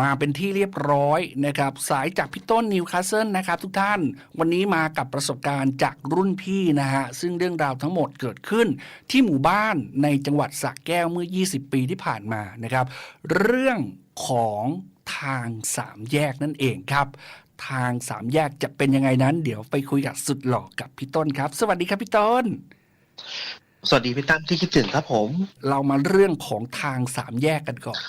มาเป็นที่เรียบร้อยนะครับสายจากพี่ต้นนิวคาสเซิลนะครับทุกท่านวันนี้มากับประสบการณ์จากรุ่นพี่นะฮะซึ่งเรื่องราวทั้งหมดเกิดขึ้นที่หมู่บ้านในจังหวัดสระแก้วเมื่อ 20 ปีที่ผ่านมานะครับเรื่องของทางสามแยกนั่นเองครับทางสามแยกจะเป็นยังไงนั้น เดี๋ยวไปคุยกับสุดหล่อกับพี่ต้นครับ สวัสดีครับพี่ต้น สวัสดีพี่ตั้มที่คิดถึงครับผม เรามาเรื่องของทางสามแยกกันก่อน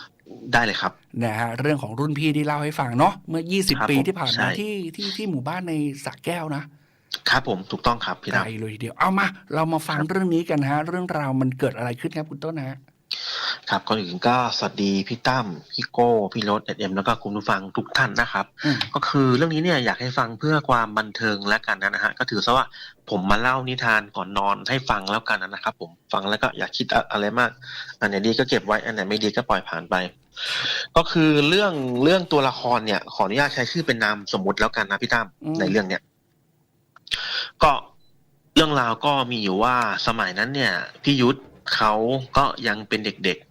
ได้เลยครับนะฮะเรื่องของรุ่นพี่ที่เล่าให้ฟังเนาะเมื่อครับ20 ปีผมที่ผ่านใช่มาที่ที่ที่หมู่บ้านในสระแก้วนะครับผมถูกต้องครับพี่ไกลตั้มเลยทีเดียวเอามา เรามาฟังเรื่องนี้กันฮะ เรื่องราวมันเกิดอะไรขึ้นครับคุณต้นนะฮะ ครับก่อนอื่นก็สวัสดีพี่ตั้มพี่โก้พี่รถเอ็มแล้วก็คุณผู้ฟังทุกท่านนะครับอืมก็คือเรื่องนี้เนี่ยอยากให้ฟังเพื่อความบันเทิงแล้วกันนะฮะก็ถือซะว่าผมมาเล่านิทานก่อนนอนให้ฟังแล้วกันนะครับ ผมฟังแล้วก็อย่าคิดอะไรมาก อันไหนดีก็เก็บไว้อันไหนไม่ดีก็ปล่อยผ่านไป ก็คือเรื่องเรื่องตัวละครเนี่ย ขออนุญาตใช้ชื่อเป็นนามสมมุติแล้วกันนะพี่ตั้มในเรื่องเนี้ยก็เรื่องราวก็มีอยู่ว่าสมัยนั้นเนี่ยพี่ยุทธเขาก็ยังเป็นเด็กๆ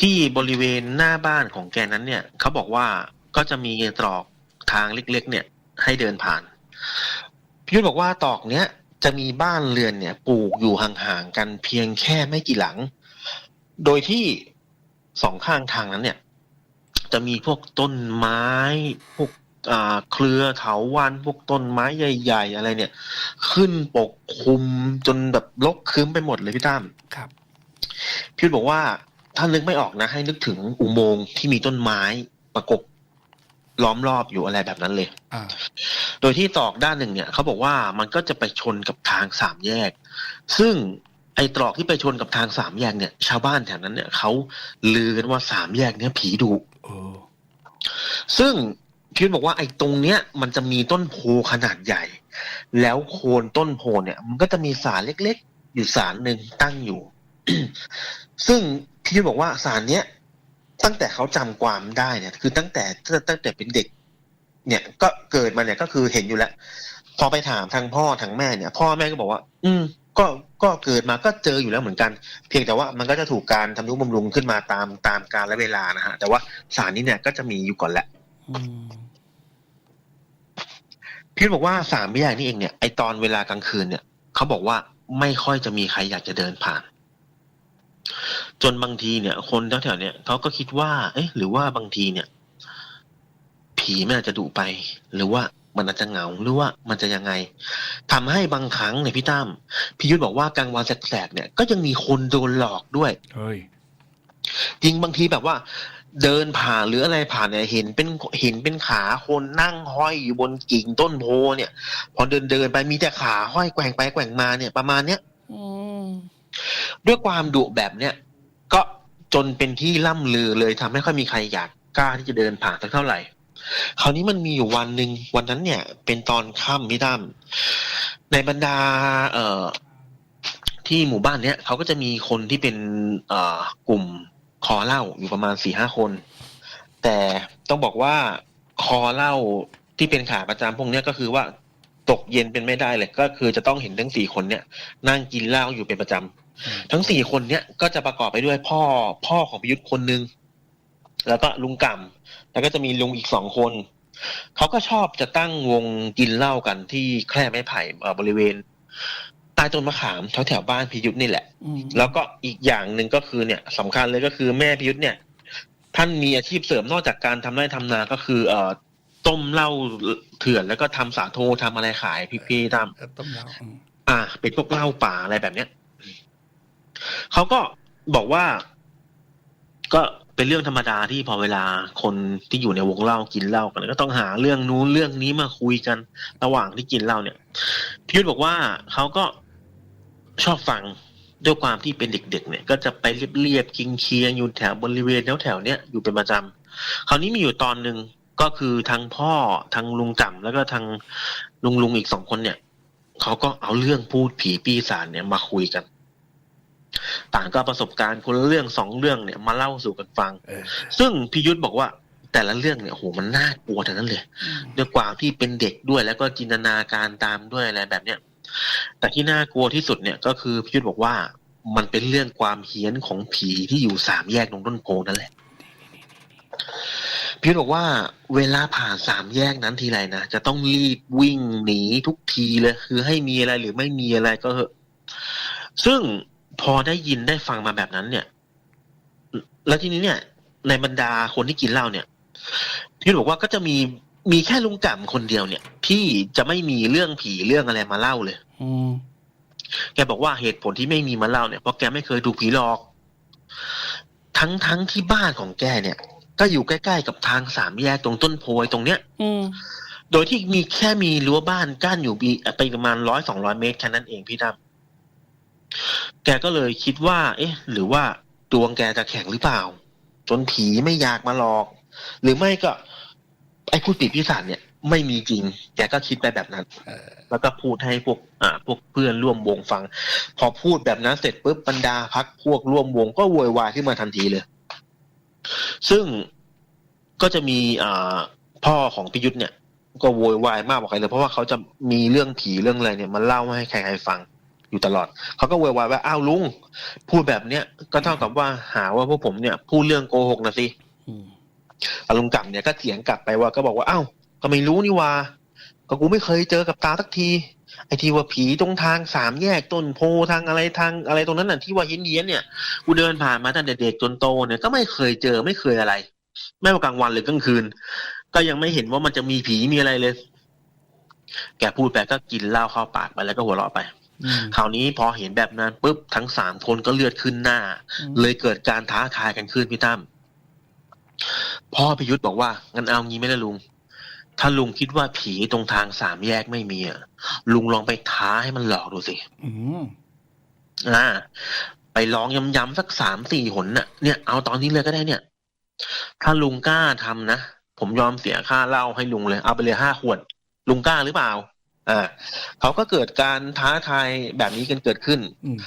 ที่บริเวณหน้าบ้านของแกนั้นเนี่ยเขาบอกว่าก็จะมีตรอกทางเล็กๆ เนี่ย ให้เดินผ่านพี่ยุทธบอกว่าตรอกเนี้ยจะมีบ้านเรือนเนี่ย ปลูกอยู่ห่างๆกันเพียงแค่ไม่กี่หลัง โดยที่สองข้างทางนั้นเนี่ย จะมีพวกต้นไม้พวกอ่าเครือเถาวันพวกต้นไม้ใหญ่ ๆ อะไรเนี่ย ขึ้นปกคลุมจนแบบรกครึ้มไปหมดเลยพี่ตั้มครับพี่ยุทธบอกว่า ถ้านึกไม่ออกนะ ให้นึกถึงอุโมงค์ที่มีต้นไม้ประกบล้อมรอบอยู่อะไรแบบนั้นเลยอ่าโดยที่ตรอกด้านหนึ่งเนี่ยเขาบอกว่ามันก็จะไปชนกับทางสามแยก ซึ่งไอ้ตรอกที่ไปชนกับทางสามแยกเนี่ย ชาวบ้านแถวนั้นเนี่ยเขาลือกันว่าสามแยกเนี่ยผีดุเออซึ่งพี่ยุทธบอกว่าไอ้ตรงเนี้ย มันจะมีต้นโพขนาดใหญ่ แล้วโคนต้นโพเนี่ย มันก็จะมีสารเล็กๆ อยู่สารหนึ่งตั้งอยู่ ซึ่ง พี่ยุทธบอกว่าสารเนี้ยตั้งแต่เขาจำความได้เนี่ย คือตั้งแต่ตั้งแต่เป็นเด็ก เนี่ยก็เกิดมาเนี่ยก็คือเห็นอยู่แล้ว พอไปถามทางพ่อทางแม่เนี่ย พ่อแม่ก็บอกว่า อืมก็ก็เกิดมาก็เจออยู่แล้วเหมือนกัน เพียงแต่ว่ามันก็จะถูกการทำนุบำรุงขึ้นมาตามตามกาลและเวลานะฮะ แต่ว่าสารนี้เนี่ยก็จะมีอยู่ก่อนแหละพี่บอกว่าสามแยกนี่เองเนี่ยไอตอนเวลากลางคืนเนี่ยเขาบอกว่าไม่ค่อยจะมีใครอยากจะเดินผ่าน จนบางทีเนี่ย คนแถวๆเนี่ยเขาก็คิดว่า เอ๊ะ หรือว่าบางทีเนี่ย ผีมันอาจจะดุไป หรือว่ามันอาจจะเหงาหรือว่ามันจะยังไงทำให้บางครั้งเนี่ยพี่ตั้มพี่ยุทธบอกว่ากลางวันแสกๆเนี่ยก็ยังมีคนโดนหลอกด้วยเฮ้ยจริงบางทีแบบว่า เดินผ่านหรืออะไรผ่านเนี่ยเห็นเป็นเห็นเป็นขาคนนั่งห้อยอยู่บนกิ่งต้นโพเนี่ย พอเดินเดินไปมีแต่ขาห้อยแกว่งไปแกว่งมาเนี่ยประมาณเนี้ยอืมด้วยความดุแบบเนี้ย ก็จนเป็นที่ล่ำลือเลยทำให้ค่อยมีใครอยากกล้าที่จะเดินผ่านสักเท่าไหร่ คราวนี้มันมีอยู่วันหนึ่งวันนั้นเนี่ย เป็นตอนค่ำพี่ตั้มในบรรดา เอ่อ ที่หมู่บ้านเนี้ยเขาก็จะมีคนที่เป็นเอ่อกลุ่มคอเหล้าอยู่ประมาณสี่ห้าคน แต่ต้องบอกว่าคอเหล้าที่เป็นขาประจำพวกเนี้ยก็คือว่าตกเย็นเป็นไม่ได้เลย ก็คือจะต้องเห็นทั้งสี่คนเนี่ย นั่งกินเหล้าอยู่เป็นประจำ ทั้งสี่คนเนี้ยก็จะประกอบไปด้วยพ่อพ่อของพิยุทธ์คนหนึ่งแล้วก็ลุงก่ำแล้วก็จะมีลุงอีกสองคนเขาก็ชอบจะตั้งวงกินเหล้ากันที่แคร่ไม้ไผ่เอ่อบริเวณใต้ต้นมะขามแถวแถวๆบ้านพิยุทธ์นี่แหละอืมแล้วก็อีกอย่างหนึ่งก็คือเนี่ยสำคัญเลยก็คือแม่พิยุทธ์เนี่ย ท่านมีอาชีพเสริมนอกจากการทำไร่ทำนาก็คือ เอ่อต้มเหล้าเถื่อนแล้วก็ทำสาโททำอะไรขายพี่พี่ๆตามเออต้มยำอืมอ่า เป็นพวกเหล้าป่าอะไรแบบเนี้ย เขาก็บอกว่า ก็เป็นเรื่องธรรมดาที่พอเวลาคนที่อยู่ในวงเล่ากินเหล้ากันก็ต้องหาเรื่องนู้นเรื่องนี้มาคุยกัน ระหว่างที่กินเหล้าเนี่ยพี่ยุทธบอกว่าเขาก็ชอบฟังด้วยความที่เป็นเด็ก ๆ เนี่ย ก็จะไปเรียบๆคิงเคียงอยู่แถวบริเวณแถวๆเนี้ยอยู่เป็นประจำคราวนี้มีอยู่ตอนหนึ่งก็คือทางพ่อทางลุงจำแล้วก็ทางลุงลุงๆอีกสองคนเนี่ยเขาก็เอาเรื่องพูดผีปีศาจเนี่ยมาคุยกัน ต่างก็ประสบการณ์คนละเรื่องสองเรื่องเนี่ยมาเล่าสู่กันฟังเออซึ่งพิยุทธบอกว่าแต่ละเรื่องเนี่ยโหมันน่ากลัวทั้งนั้นเลยอืมด้วยความที่เป็นเด็กด้วยแล้วก็จินตนาการตามด้วยอะไรแบบเนี้ยแต่ที่น่ากลัวที่สุดเนี่ยก็คือพิยุทธบอกว่ามันเป็นเรื่องความเฮี้ยนของผีที่อยู่สามแยกตรงต้นโพนั่นแหละพี่บอกว่าเวลาผ่านสามแยกนั้นทีไรนะจะต้องรีบวิ่งหนีทุกทีเลย คือให้มีอะไรหรือไม่มีอะไรก็เหอะซึ่ง พอได้ยินได้ฟังมาแบบนั้นเนี่ย แล้วทีนี้เนี่ย ในบรรดาคนที่กินเหล้าเนี่ยพี่บอกว่าก็จะมีมีแค่ลุงก่ำคนเดียวเนี่ยที่จะไม่มีเรื่องผีเรื่องอะไรมาเล่าเลย อืมแกบอกว่าเหตุผลที่ไม่มีมาเล่าเนี่ยเพราะแกไม่เคยถูกผีหลอก ทั้งทั้งที่บ้านของแกเนี่ย ก็อยู่ใกล้ๆกับทางสามแยกตรงต้นโพยตรงเนี้ย อืมโดยที่มีแค่มีรั้วบ้านกั้นอยู่บีไปประมาณร้อยสองร้อยเมตรแค่นั้นเองพี่ดำ แกก็เลยคิดว่า เอ๊ะ หรือว่าดวงแกจะแข็งหรือเปล่า จนผีไม่อยากมาหลอก หรือไม่ก็ ไอ้พูดปิดพิสานเนี่ยไม่มีจริง แกก็คิดไปแบบนั้นแล้วก็พูดให้พวก อ่า พวกเพื่อนร่วมวงฟัง พอพูดแบบนั้นเสร็จปุ๊บบรรดาพักพวกร่วมวงก็โวยวายขึ้นมาทันทีเลย ซึ่งก็จะมีอ่าพ่อของพิยุทธ์เนี่ย ก็โวยวายมากกว่าใครเลยเพราะว่าเขาจะมีเรื่องผีเรื่องอะไรเนี่ยมาเล่าให้ใครๆฟัง อยู่ตลอด เขาก็โวยวายว่าอ้าวลุง พูดแบบเนี้ยก็เท่ากับว่าหาว่าพวกผมเนี่ยพูดเรื่องโกหกนะสิอืมอลุงกลับเนี่ยก็เถียงกลับไปว่าก็บอกว่าอ้าวก็ไม่รู้นี่ว่าก็กูไม่เคยเจอกับตาสักที ไอ้ที่ว่าผีตรงทางสามแยกต้นโพทางอะไรทางอะไรตรงนั้นน่ะที่ว่าเฮี้ยนๆเนี่ยกูเดินผ่านมาตั้งแต่เด็กจนโตเนี่ยก็ไม่เคยเจอไม่เคยอะไร ไม่ว่ากลางวันหรือกลางคืน ก็ยังไม่เห็นว่ามันจะมีผีมีอะไรเลย แกพูดไปก็กินเหล้าเข้าปากไปแล้วก็หัวเราะไปอืม คราวนี้พอเห็นแบบนั้นปุ๊บทั้งสามคนก็เลือดขึ้นหน้า เลยเกิดการท้าทายกันขึ้นพี่ตั้มพ่อพิยุทธ์บอกว่างั้นเอางี้ไหมล่ะลุง ถ้าลุงคิดว่าผีตรงทางสามแยกไม่มีอะลุงลองไปท้าให้มันหลอกดูสิอืมอ่า ไปลองย้ำๆสักสามสี่หนน่ะ เนี่ยเอาตอนนี้เลยก็ได้เนี่ย ถ้าลุงกล้าทำนะ ผมยอมเสียค่าเหล้าให้ลุงเลย เอาไปเลยห้าขวด ลุงกล้าหรือเปล่า อ่าเขาก็เกิดการท้าทายแบบนี้กันเกิดขึ้นอืม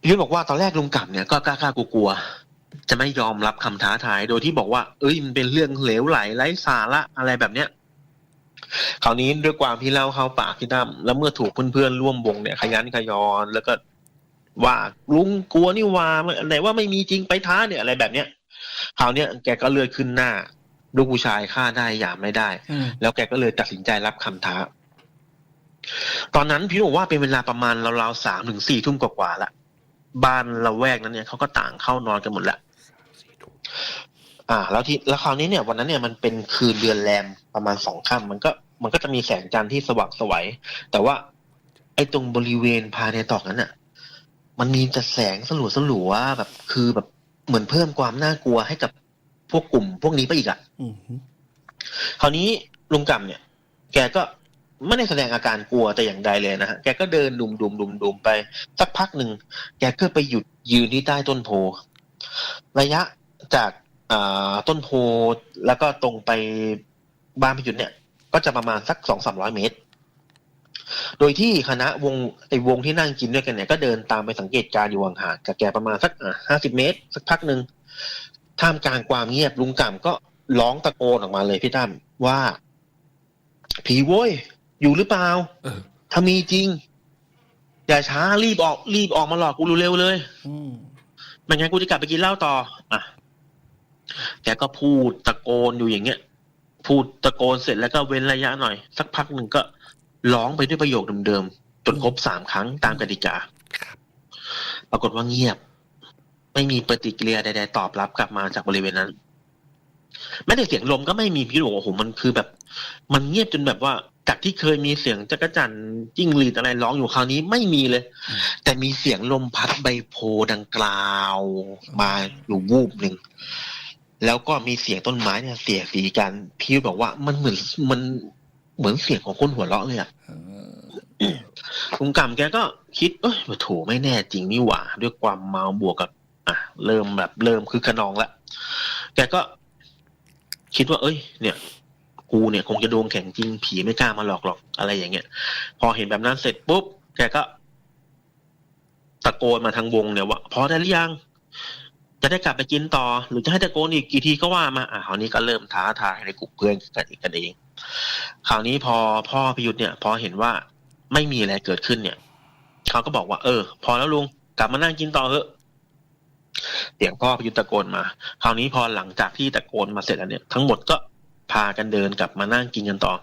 พี่ยุทธบอกว่าตอนแรกลุงกลับเนี่ยก็กล้าๆกลัวๆจะไม่ยอมรับคำท้าทายโดยที่บอกว่า เอ้ยมันเป็นเรื่องเหลวไหลไร้สาระอะไรแบบเนี้ยคราวนี้ด้วยความที่เล่าเข้าปากพี่ตั้มแล้วเมื่อถูกเพื่อนๆร่วมวงเนี่ยขยันขยอนแล้วก็ว่าลุงกลัวนี่ว่าไหนว่าไม่มีจริงไปท้าเนี่ยอะไรแบบเนี้ยคราวเนี้ยแกก็เลือดขึ้นหน้า ลูกผู้ชายฆ่าได้หยามไม่ได้อืมแล้วแกก็เลยตัดสินใจรับคำท้า ตอนนั้นพี่บอกว่าเป็นเวลาประมาณราวๆสามถึงสี่ทุ่มกว่าๆละบ้านละแวกนั้นเนี่ยเขาก็ต่างเข้านอนกันหมดละอ่า แล้วที่แล้วคราวนี้เนี่ย วันนั้นเนี่ยมันเป็นคืนเดือนแรมประมาณสองค่ำมันก็ มันก็จะมีแสงจันทร์ที่สว่างไสวัยแต่ว่า ไอ้ตรงบริเวณภายในตอกนั้นน่ะ มันมีแต่แสงสลัวสลัวๆแบบ คือแบบเหมือนเพิ่มความน่ากลัวให้กับพวกกลุ่ม พวกนี้ไปอีกอะอืมคราวนี้ลุงกำเนี่ย แกก็ ไม่ได้แสดงอาการกลัวแต่อย่างใดเลยนะฮะแกก็เดินดุมดุมดุมดุมไป สักพักหนึ่งแกก็ไปหยุดยืนที่ใต้ต้นโพระยะจากอ่ต้นโพแล้วก็ตรงไปบ้านพิยุทธเนี่ย ก็จะประมาณสักสองสามร้อยเมตร โดยที่คณะวงไอ้วงที่นั่งกินด้วยกันเนี่ยก็เดินตามไปสังเกตการณ์อยู่ห่างๆกับแกประมาณสักห้าสิบเมตร สักพักหนึ่งท่ามกลางความเงียบลุงก่ำก็ร้องตะโกนออกมาเลยพี่ตั้มว่า ผีโว้ย อยู่หรือเปล่าเออถ้ามีจริง อย่าช้ารีบออกรีบออกมาหลอกกูเร็วๆเลยอืมไม่งั้นกูจะกลับไปกินเหล้าต่อ อะแกก็พูดตะโกนอยู่อย่างเงี้ย พูดตะโกนเสร็จแล้วก็เว้นระยะหน่อย สักพักหนึ่งก็ร้องไปด้วยประโยคเดิมๆจนครบสามครั้งตามกติกาปรากฏว่าเงียบ ไม่มีปฏิกิริยาใดๆตอบรับกลับมาจากบริเวณนั้น แม้แต่เสียงลมก็ไม่มีพี่บอกว่าโอ้โหมันคือแบบ มันเงียบจนแบบว่าจากที่เคยมีเสียงจักรจันทร์จิ้งหรีดอะไรร้องอยู่คราวนี้ไม่มีเลย แต่มีเสียงลมพัดใบโพดังกล่าวมาอยู่วูบหนึ่งแล้วก็มีเสียงต้นไม้เนี่ย เสียดสีกัน พี่บอกว่ามันเหมือนมันเหมือนเสียงของคนหัวเราะเลยอะเออลุงกำแกก็คิดเอ้ยโถไม่แน่จริงนี่หว่า ด้วยความเมาบวกกับ อะ เริ่มแบบเริ่มคือขนองละแกก็ คิดว่า เอ้ย เนี่ย กูเนี่ยคงจะดวงแข็งจริงผีไม่กล้ามาหลอกหรอกอะไรอย่างเงี้ย พอเห็นแบบนั้นเสร็จปุ๊บแกก็ตะโกนมาทางวงเนี่ยว่าพอได้หรือยัง จะได้กลับไปกินต่อ หรือจะให้ตะโกนอีกกี่ทีก็ว่ามาอะคราวนี้ก็เริ่มท้าทายในกลุ่มเพื่อนกันอีกกันเอง คราวนี้พอพ่อพิยุทธ์เนี่ยพอเห็นว่าไม่มีอะไรเกิดขึ้นเนี่ยเขาก็บอกว่า เออ พอแล้วลุงกลับมานั่งกินต่อเถอะ เสียงพ่อพิยุทธตะโกนมา คราวนี้พอหลังจากที่ตะโกนมาเสร็จแล้วเนี่ย ทั้งหมดก็พากันเดินกลับมานั่งกินกันต่อ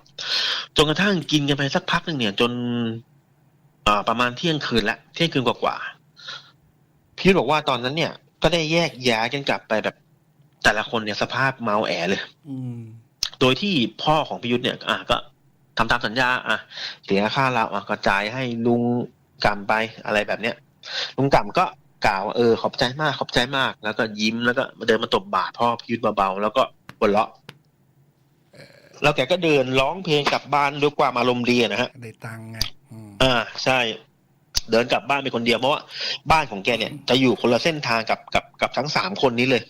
จนกระทั่งกินกันไปสักพักหนึ่งเนี่ย จนประมาณเที่ยงคืนละเที่ยงคืนกว่าๆพี่บอกว่าตอนนั้นเนี่ย ก็ได้แยกย้ายกันกลับไปแบบ แต่ละคนเนี่ยสภาพเมาแอเลยอืโดยที่พ่อของพิยุทธเนี่ย อะก็ทำตามสัญญา อะเสียค่าเราอะกระจายให้ลุงกำไปอะไรแบบเนี้ยลุงกำก็ กล่าวว่าเออขอบใจมากขอบใจมาก แล้วก็ยิ้มแล้วก็เดินมาตบบ่าพ่อพิยุทธเบาๆแล้วก็หัวเราะแล้วแกก็เดินร้องเพลงกลับบ้านด้วยความอารมณ์ดีอะนะฮะได้ตังค์ไงอืมอ่าใช่ เดินกลับบ้านเป็นคนเดียวเพราะว่าบ้านของแกเนี่ย จะอยู่คนละเส้นทางกับกับกับทั้งสามคนนี้เลย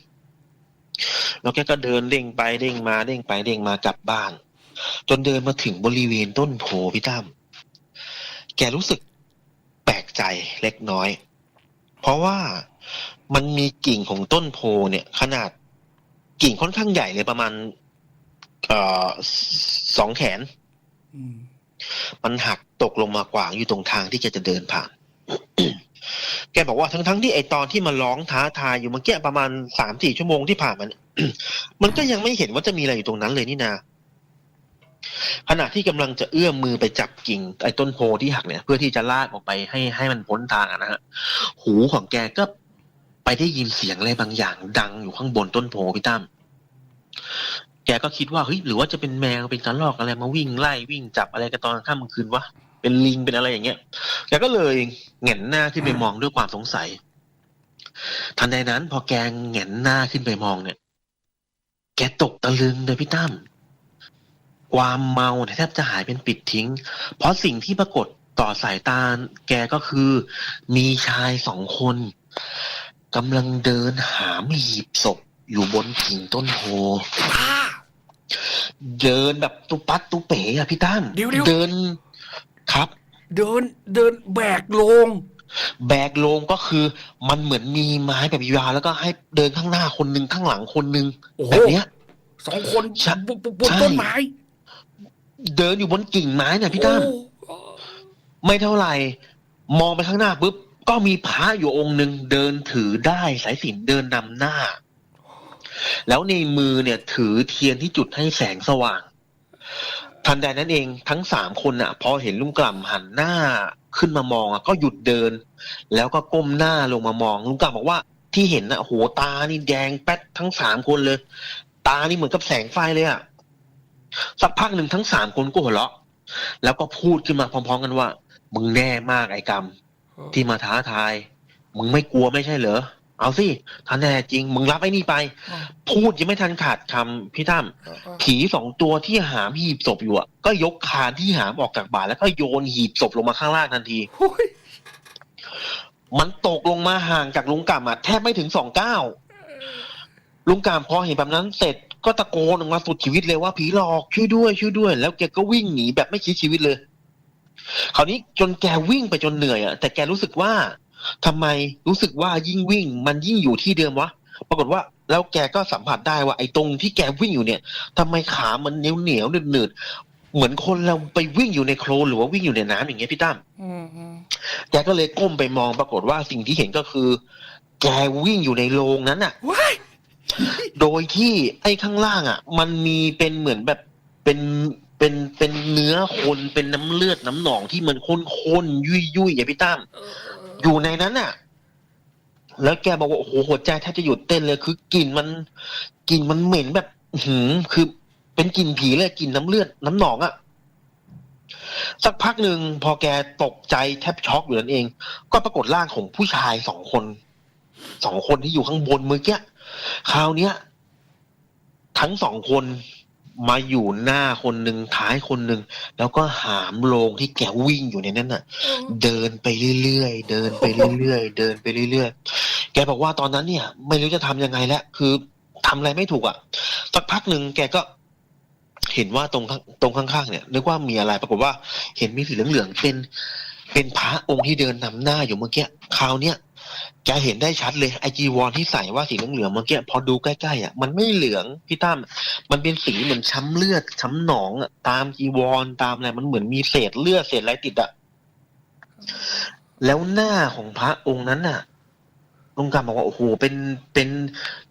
แล้วแกก็เดินเด้งไปเด้งมาเด้งไปเด้งมากลับบ้าน จนเดินมาถึงบริเวณต้นโพพี่ตั้มแกรู้สึกแปลกใจเล็กน้อย เพราะว่ามันมีกิ่งของต้นโพเนี่ย ขนาดกิ่งค่อนข้างใหญ่เลยประมาณเอ่อสองแขนอืมมันหักตกลงมากวางอยู่ตรงทางที่แกจะเดินผ่าน แกบอกว่าทั้งๆที่ไอตอนที่มาร้องท้าทายอยู่เมื่อกี้ประมาณสามสี่ชั่วโมงที่ผ่านมาเนี่ยมันก็ยังไม่เห็นว่าจะมีอะไรอยู่ตรงนั้นเลยนี่นา ขณะที่กำลังจะเอื้อมมือไปจับกิ่งไอ้ต้นโพที่หักเนี่ยเพื่อที่จะลากออกไปให้ให้มันพ้นทางนะฮะหูของแกก็ไปได้ยินเสียงอะไรบางอย่าง ดังอยู่ข้างบนต้นโพพี่ตั้มแกก็คิดว่าเฮ้ยหรือว่าจะเป็นแมวเป็นกระรอกอะไรมาวิ่งไล่วิ่งจับอะไรกันตอนค่ำกลางคืนวะเป็นลิงเป็นอะไรอย่างเงี้ยแกก็เลยเงนหน้าขึ้นไปมองด้วยความสงสัย ทันใดนั้น พอแกเงนหน้าขึ้นไปมองเนี่ย แกตกตะลึงเลยพี่ตั้ม ความเมาเนี่ยแทบจะหายเป็นปิดทิ้ง เพราะสิ่งที่ปรากฏต่อสายตาแกก็คือ มีชายสองคนกำลังเดินหามหีบศพอยู่บนกิ่งต้นโพป้าเดินแบบตุปัดตุเป๋อะพี่ตั้มเดี๋ยวๆเดินครับ เดินเดินแบกโลง แบกโลงก็คือ มันเหมือนมีไม้แบบยาวแล้วก็ให้เดินข้างหน้าคนหนึ่งข้างหลังคนหนึ่งโอ้โหแบบเนี้ยสองคนใช่บนบนบนใช่ต้นไม้ เดินอยู่บนกิ่งไม้เนี่ยพี่ตั้มโอ้ไม่เท่าไหร่ มองไปข้างหน้าปุ๊บก็มีพระอยู่องค์หนึ่งเดินถือได้สายสิญจนเดินนำหน้า แล้วในมือเนี่ยถือเทียนที่จุดให้แสงสว่าง ทันใดนั้นเองทั้งสามคนน่ะ พอเห็นลุงกล่ำหันหน้าขึ้นมามองอะ ก็หยุดเดิน แล้วก็ก้มหน้าลงมามอง ลุงกล่ำบอกว่าที่เห็นน่ะโหตานี่แดงแป๊ดทั้งสามคนเลย ตานี่เหมือนกับแสงไฟเลยอะ สักพักหนึ่งทั้งสามคนก็หัวเราะ แล้วก็พูดขึ้นมาพร้อมๆกันว่า มึงแน่มากไอ้กรรม ที่มาท้าทาย มึงไม่กลัวไม่ใช่เหรอ เอาสิถ้าแน่จริง มึงรับไอ้นี่ไป พูดยังไม่ทันขาดคำพี่ตั้มผีสองตัวที่หามหีบศพอยู่อะก็ยกคานที่หามออกจากบ่าแล้วก็โยนหีบศพลงมาข้างล่างทันทีโอ้ยมันตกลงมาห่างจากลุงกำอะแทบไม่ถึงสองก้าว ลุงกำพอเห็นแบบนั้นเสร็จก็ตะโกนออกมาสุดชีวิตเลยว่าผีหลอกช่วยด้วยช่วยด้วย แล้วแกก็วิ่งหนีแบบไม่คิดชีวิตเลย คราวนี้จนแกวิ่งไปจนเหนื่อยอะแต่แกรู้สึกว่าทำไมรู้สึกว่ายิ่งวิ่ง มันยิ่งอยู่ที่เดิมวะปรากฏว่าแล้วแกก็สัมผัสได้ว่าไอ้ตรงที่แกวิ่งอยู่เนี่ยทำไมขามันเหนียวเหนียวๆหนืดๆเหมือนคนเราไปวิ่งอยู่ในโคลนหรือว่าวิ่งอยู่ในน้ำอย่างเงี้ยพี่ตั้มอืมอืมแกก็เลยก้มไปมองปรากฏว่าสิ่งที่เห็นก็คือ แกวิ่งอยู่ในโรงนั้นน่ะว้าย โดยที่ไอ้ข้างล่างอะ มันมีเป็นเหมือนแบบเป็นเป็นเป็นเนื้อคนเป็นน้ำเลือดน้ำหนองที่มันข้นๆยุ่ยๆอย่าพี่ตั้มเอออยู่ในนั้นน่ะ แล้วแกบอกว่าโอ้โหหัวใจแทบจะหยุดเต้นเลยคือกลิ่นมันกลิ่นมันเหม็นแบบอื้อหือคือเป็นกลิ่นผีเลยกลิ่นน้ำเลือดน้ำหนองอะสักพักหนึ่งพอแกตกใจแทบช็อกอยู่นั่นเอง ก็ปรากฏร่างของผู้ชายสองคนสองคนที่อยู่ข้างบนเมื่อกี้ คราวเนี้ย ทั้งสองคนมาอยู่หน้าคนหนึ่งท้ายคนหนึ่งแล้วก็หามโลงที่แกวิ่งอยู่ในนั้นน่ะ เดินไปเรื่อยๆเดินไปเรื่อยๆเดินไปเรื่อยๆแกบอกว่าตอนนั้นเนี่ย ไม่รู้จะทำยังไงแล้วคือทำอะไรไม่ถูกอะสักพักหนึ่งแกก็เห็นว่าตรงข้างตรงข้างๆเนี่ยนึกว่ามีอะไรปรากฏว่าเห็นมีสีเหลืองๆเป็นเป็นพระองค์ที่เดินนำหน้าอยู่เมื่อกี้คราวเนี้ย แกเห็นได้ชัดเลยไอจีวรที่ใส่ว่าสีเหลืองๆเมื่อกี้พอดูใกล้ๆอะมันไม่เหลืองพี่ตั้มมันเป็นสีเหมือนช้ำเลือดช้ำหนองอะตามจีวรตามอะไรมันเหมือนมีเศษเลือดเศษอะไรติดอะแล้วหน้าของพระองค์นั้นน่ะลุงกำบอกว่าโอ้โหเป็นเป็น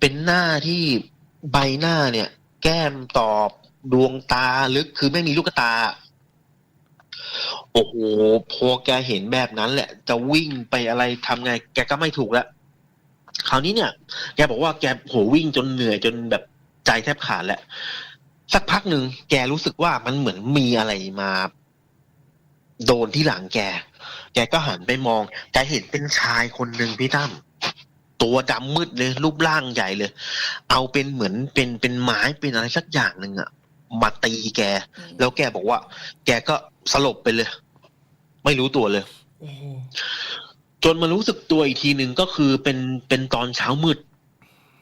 เป็นหน้าที่ใบหน้าเนี่ย แก้มตอบดวงตาลึกคือไม่มีลูกตา โอ้โหพอแกเห็นแบบนั้นแหละ จะวิ่งไปอะไรทำไง แกก็ไม่ถูกแล้วคราวนี้เนี่ย แกบอกว่าแกโหวิ่งจนเหนื่อยจนแบบใจแทบขาดแล้วสักพักหนึ่งแกรู้สึกว่ามันเหมือนมีอะไรมา โดนที่หลังแก แกก็หันไปมองแกเห็นเป็นชายคนหนึ่งพี่ตั้มตัวดำมืดเลย รูปร่างใหญ่เลย เอาเป็นเหมือนเป็นเป็นไม้เป็นอะไรสักอย่างหนึ่งอะมาตีแก แล้วแกบอกว่า แกก็ สลบไปเลย ไม่รู้ตัวเลยโอ้โหจนมารู้สึกตัวอีกทีหนึ่งก็คือเป็นเป็นตอนเช้ามืด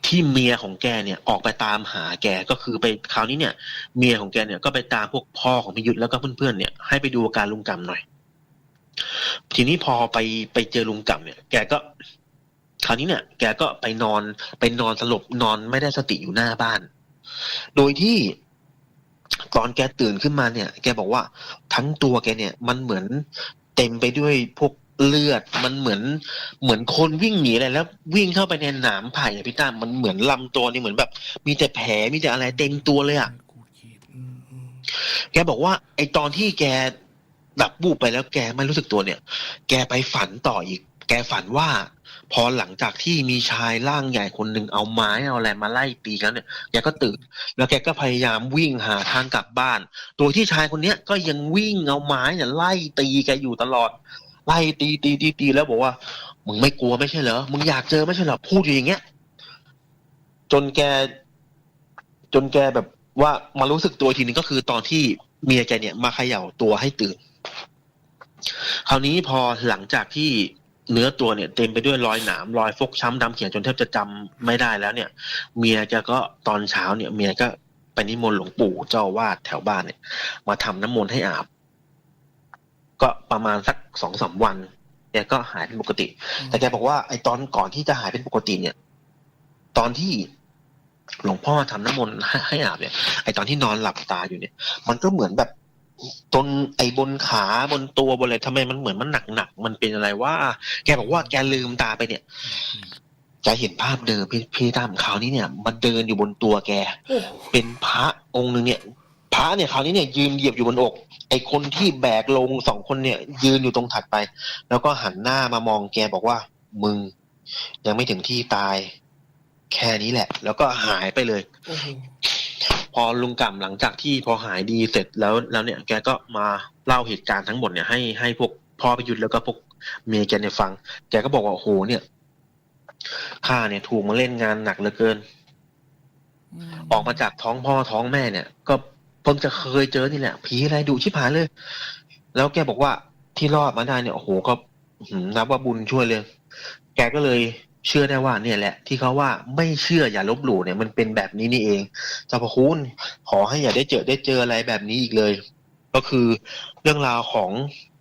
ที่เมียของแกเนี่ยออกไปตามหาแกก็คือไปคราวนี้เนี่ย เมียของแกเนี่ยก็ไปตามพวกพ่อของพิยุทธแล้วก็เพื่อนๆเนี่ยให้ไปดูอาการลุงกำหน่อย ทีนี้พอไปไปเจอลุงกำเนี่ย แกก็ คราวนี้เนี่ย แกก็ไปนอนไปนอนสลบนอนไม่ได้สติอยู่หน้าบ้าน โดยที่ ตอนแกตื่นขึ้นมาเนี่ย แกบอกว่าทั้งตัวแกเนี่ย มันเหมือนเต็มไปด้วยพวกเลือดมันเหมือนเหมือนคนวิ่งหนีอะไรแล้ว วิ่งเข้าไปในหนามไผ่อะพี่ตั้มมันเหมือนลำตัวนี่เหมือนแบบ มีแต่แผลมีแต่อะไรเต็มตัวเลยอะกูคิดอืมอืมแกบอกว่า ไอตอนที่แกดับบูบไปแล้วแกไม่รู้สึกตัวเนี่ย แกไปฝันต่ออีก แกฝันว่า พอหลังจากที่มีชายร่างใหญ่คนหนึ่งเอาไม้เอาอะไรมาไล่ตีแล้วเนี่ยแกก็ตื่น แล้วแกก็พยายามวิ่งหาทางกลับบ้าน โดยที่ชายคนเนี้ยก็ยังวิ่งเอาไม้เนี่ยไล่ตีแกอยู่ตลอด ไล่ตีตีตีตีแล้วบอกว่า มึงไม่กลัวไม่ใช่เหรอมึงอยากเจอไม่ใช่เหรอพูดอยู่อย่างเงี้ย จนแก จนแกแบบว่ามารู้สึกตัวทีนึงก็คือตอนที่เมียแกเนี่ยมาเขย่าตัวให้ตื่น คราวนี้พอหลังจากที่ เนื้อตัวเนี่ยเต็มไปด้วยรอยหนามรอยฟกช้ำดำเขียวจนแทบจะจำไม่ได้แล้วเนี่ย เมียแกก็ตอนเช้าเนี่ย เมียก็ไปนิมนต์หลวงปู่เจ้าอาวาดแถวบ้านเนี่ย มาทำน้ำมนต์ให้อาบ ก็ประมาณสักสองสามวันแกก็หายเป็นปกติ แต่แกบอกว่าไอ้ตอนก่อนที่จะหายเป็นปกติเนี่ย ตอนที่หลวงพ่อทำน้ำมนต์ให้ให้อาบเนี่ย ไอ้ตอนที่นอนหลับตาอยู่เนี่ย มันก็เหมือนแบบ ตนไอ้บนขาบนตัวบนอะไรทำไมมันเหมือนมันหนักหนักๆมันเป็นอะไรว่า แกบอกว่าแกลืมตาไปเนี่ยอืมจะเห็นภาพเดิมพี่พี่ตามคราวนี้เนี่ยมันเดินอยู่บนตัวแกโอ้โหเป็นพระองค์หนึ่งเนี่ย พระเนี่ยคราวนี้เนี่ยยืนเหยียบอยู่บนอก ไอ้คนที่แบกลงสองคนเนี่ย ยืนอยู่ตรงถัดไป แล้วก็หันหน้ามามองแกบอกว่า มึง ยังไม่ถึงที่ตาย แค่นี้แหละ แล้วก็หายไปเลยโอ้โห พอลุงกำหลังจากที่พอหายดีเสร็จแล้วแล้วเนี่ยแกก็มาเล่าเหตุการณ์ทั้งหมดเนี่ยให้ให้พวกพ่อพิยุทธแล้วก็พวกเมียแกเนี่ยฟัง แกก็บอกว่าโอ้โหเนี่ยข้าเนี่ยถูกมาเล่นงานหนักเหลือเกิน ออกมาจากท้องพ่อท้องแม่เนี่ย ก็เพิ่งจะเคยเจอนี่แหละผีอะไรดุชิบหายเลย แล้วแกบอกว่าที่รอดมาได้เนี่ยโอ้โหก็อื้อหือนับว่าบุญช่วยเลย แกก็เลย เชื่อได้ว่าเนี่ยแหละ ที่เขาว่าไม่เชื่ออย่าลบหลู่เนี่ยมันเป็นแบบนี้นี่เองเจ้าพระคุณขอให้อย่าได้เจอได้เจออะไรแบบนี้อีกเลย ก็คือเรื่องราวของ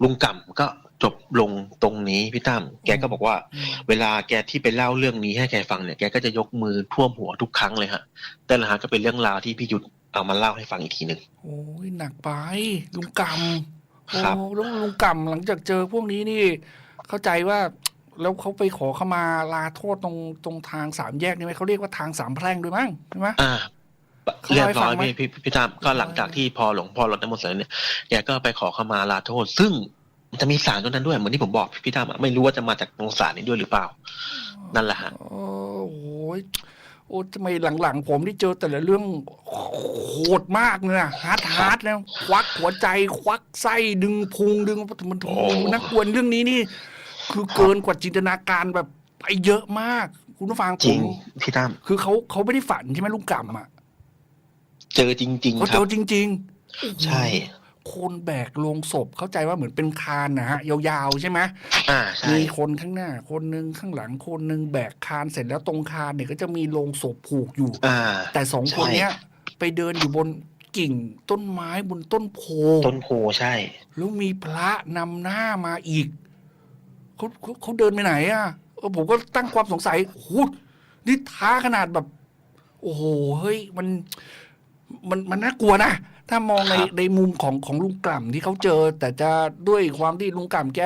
ลุงก่ำก็จบลงตรงนี้พี่ตั้มแกก็บอกว่าอืมเวลาแกที่ไปเล่าเรื่องนี้ให้แกฟังเนี่ยแกก็จะยกมือท่วมหัวทุกครั้งเลยฮะแต่ละฮะก็เป็นเรื่องราวที่พี่ยุทธเอามาเล่าให้ฟังอีกทีหนึ่งโอ้ยหนักไปลุงกำครับโอ้แล้วลุงกำหลังจากเจอพวกนี้นี่ เข้าใจว่า แล้วเขาไปขอเข้ามาลาโทษตรงตรงทางสามแยกนี่ไหมเขาเรียกว่าทางสามแพร่งด้วยมั้งใช่ไหมอ่าเขาเรียเล่าให้บฟัร้องยไหมพี่พี่พี่ตามก็หลังจากที่พอหลวงพ่อรดน้ำมนต์เสร็จเนี่ยแกก็ไปขอขมาลาโทษ ซึ่งมันจะมีสารตรงนั้นด้วยเหมือนที่ผมบอกพี่ตามอะไม่รู้ว่าจะมาจากตรงสารนี้ด้วยหรือเปล่า นั่นแหละฮะโอ้โหโอ้ทำไมหลังๆ ผมที่เจอแต่ละเรื่องโหดมากเลยนะฮาร์ดฮาร์ดแล้วควักหัวใจ ควักไส้ดึงพุงดึงมันโอ้โหนักกวนเรื่องนี้นี่ คือเกินกว่าจินตนาการแบบไปเยอะมาก คุณผู้ฟังผจริงมพี่ตามคือเขาเขาไม่ได้ฝันใช่ไหมลุงกำอะ เจอจริงเขาๆคเจรับอจริง ๆ ใช่คนแบกโลงศพเข้าใจว่าเหมือนเป็นคานนะฮะ ยาวๆใช่ไหมอ่าใช่มีคนข้างหน้า คนหนึ่งข้างหลังคนหนึ่งแบกคานเสร็จแล้วตรงคานเนี่ยก็จะมีโลงศพผูกอยู่อ่าแต่สองคนใช่เนี้ย ไปเดินอยู่บนกิ่งต้นไม้บนต้นโพต้นโพใช่ แล้วมีพระนำหน้ามาอีก เขาเขาเขาเดินไปไหนอะเออผมก็ตั้งความสงสัยโอ้โหนี่ท้าขนาดแบบ โอ้โหเฮ้ยมันมันมันน่ากลัวนะ ถ้ามองในครับในมุมของของลุงกล่ำที่เขาเจอ แต่จะด้วยความที่ลุงกล่ำแก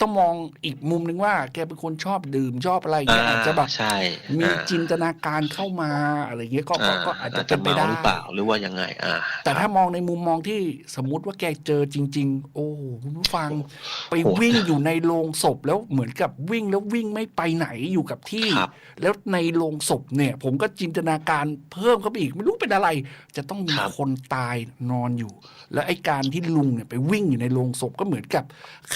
ต้องมองอีกมุมหนึ่งว่า แกเป็นคนชอบดื่มชอบอะไรอย่างเงี้ยอาจจะแบบใช่มีอ่าจินตนาการเข้ามาอะไรเงี้ยก็ก็ก็อาจจะเป็นไปเมาได้หรือเปล่าหรือว่ายังไงอ่าแต่ถ้ามองในมุมมองที่สมมุติว่าแกเจอจริง ๆ โอ้โหคุณผู้ฟังไปโหดวิ่งอยู่ในโรงศพแล้วเหมือนกับวิ่งแล้ววิ่งไม่ไปไหนอยู่กับที่ครับแล้วในโรงศพเนี่ย ผมก็จินตนาการเพิ่มเข้าไปอีกไม่รู้เป็นอะไร จะต้องมีครับคนตายนอนอยู่ แล้วไอ้การที่ลุงเนี่ยไปวิ่งอยู่ในโรงศพก็เหมือนกับ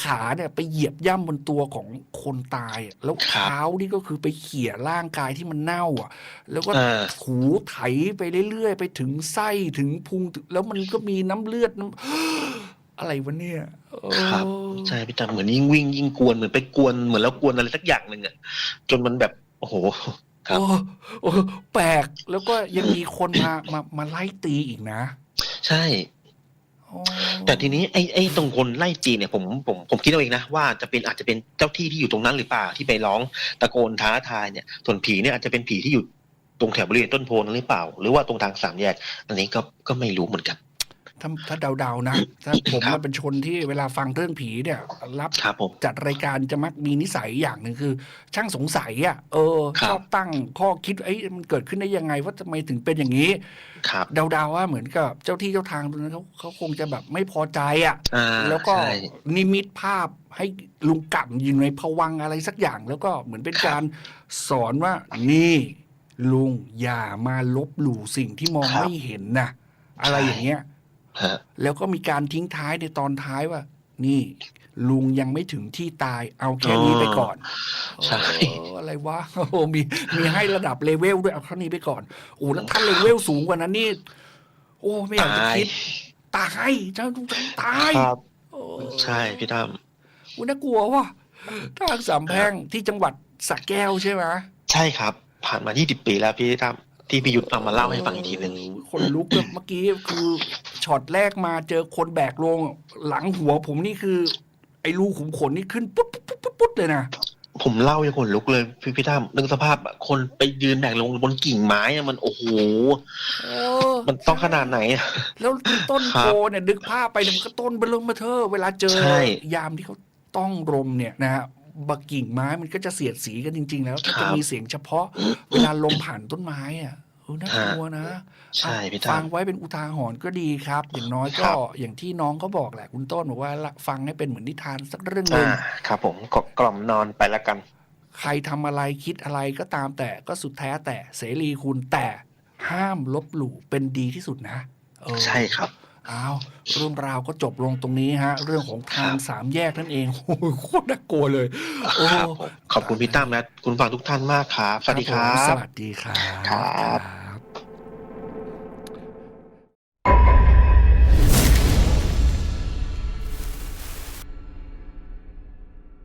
ขาเนี่ยไปเหยียบย่ำบนตัวของคนตายอะแล้วเท้านี่ก็คือไปเขี่ยร่างกายที่มันเน่าอะ แล้วก็อ่าถูไถไปเรื่อยๆ ไปถึงไส้ถึงพุงถึงแล้วมันก็มีน้ำเลือดน้ำอะไรวะเนี่ยเออครับใช่พี่ตั้มเหมือนยิ่งวิ่งยิ่งกวนเหมือนไปกวนเหมือนแล้วกวนอะไรสักอย่างหนึ่งอะจนมันแบบโอ้โหครับโอ้โอ้แปลกแล้วก็ยังมีคนมามามาไล่ตีอีกนะ ใช่โอ้ แต่ทีนี้ไอ้ไอ้ตรงคนไล่จีนเนี่ยผมผมผมคิดเอาเองนะว่าจะเป็นอาจจะเป็นเจ้าที่ที่อยู่ตรงนั้นหรือเปล่าที่ไปร้องตะโกนท้าทายเนี่ย ส่วนผีเนี่ยอาจจะเป็นผีที่อยู่ตรงแถวบริเวณต้นโพนั้นหรือเปล่า หรือว่าตรงทางสามแยก อันนี้ก็ก็ไม่รู้เหมือนกัน ถ้าถ้าเดาๆนะถ้าผมครับมาเป็นชนที่เวลาฟังเรื่องผีเนี่ย รับครับผมจัดรายการจะมักมีนิสัยอย่างหนึ่งคือ ช่างสงสัยอะเออครับชอบตั้งข้อคิดไอ้ยมันเกิดขึ้นได้ยังไงว่าทำไมถึงเป็นอย่างนี้ครับเดาๆว่าเหมือนกับเจ้าที่เจ้าทางตรงนั้นเขาเขาคงจะแบบไม่พอใจอะอ่าแล้วก็ใช่นิมิตภาพให้ลุงกลับอยู่ในภวังค์อะไรสักอย่าง แล้วก็เหมือนเป็นครับการสอนว่านี่ลุงอย่ามาลบหลู่สิ่งที่มองครับไม่เห็นนะอะไรใช่อย่างเงี้ยฮะ แล้วก็มีการทิ้งท้ายในตอนท้ายว่า นี่ลุงยังไม่ถึงที่ตายเอาแค่นี้ไปก่อนใช่เอออะไรวะโอ้โหมีมีให้ระดับเลเวลด้วยเอาเท่านี้ไปก่อนโอ้แล้วถ้าเลเวลสูงกว่านั้นนี่ โอ้ไม่อยากจะตายคิด ตายเจ้าลุงตายครับโอ้ใช่พี่ตั้มอุ๊ยน่ากลัวว่ะทางสามแพร่งที่จังหวัดสระแก้วใช่ไหมใช่ครับ ผ่านมา 20 ปีแล้วพี่ตั้ม ที่พี่ยุทธเอามาเล่าให้ฟังอีกทีหนึ่งเออคนลุกแบบเมื่อกี้คือช็อตแรกมาเจอคนแบกลงหลังหัวผมนี่คือ ไอ้รูขุมขนนี่ขึ้นปุ๊บปุ๊บปุ๊บปุ๊บปุ๊บเลยนะผมเล่าให้คนลุกเลยพี่พี่ตั้มนึกสภาพอะคนไปยืนแบกลงบนกิ่งไม้อะมันโอ้โหเออมันต้องขนาดไหนอะแล้วต้นครัโพบเนี่ยดึกผ้าไปเนี่ยมันก็ต้นเบลมมาเธอะเวลาเจอใช่ยามที่เขาต้องรมเนี่ยนะฮะ บักกิ่งไม้มันก็จะเสียดสีกันจริง ๆ แล้วมันจะมีเสียงเฉพาะเวลาลมผ่านต้นไม้อะเออน่ากลัวนะใช่พี่ฟัตั้งมไว้เป็นอุทาหรณ์ก็ดีครับ อย่างน้อยคก็รับอย่างที่น้องก็บอกแหละคุณต้นบอกว่าละฟังให้เป็นเหมือนนิทานสักเรื่องหนึ่อ่างครับ ผมกกล่อมนอนไปแล้วกัน ใครทำอะไรคิดอะไรก็ตามแต่ก็สุดแท้แต่เสรีคุณแต่ห้ามลบหลู่เป็นดีที่สุดนะเออใช่ครับ อ้าวเรื่องราวก็จบลงตรงนี้ฮะ เรื่องของทางครับสามแยกนั่นเองโอ้โหโคตรน่ากลัวเลยโอ้ครับผมขอบคุณพี่ตั้มและคุณฟังทุกท่านมากครับสวัสดีครัผมสบวัสดีครับครับครับ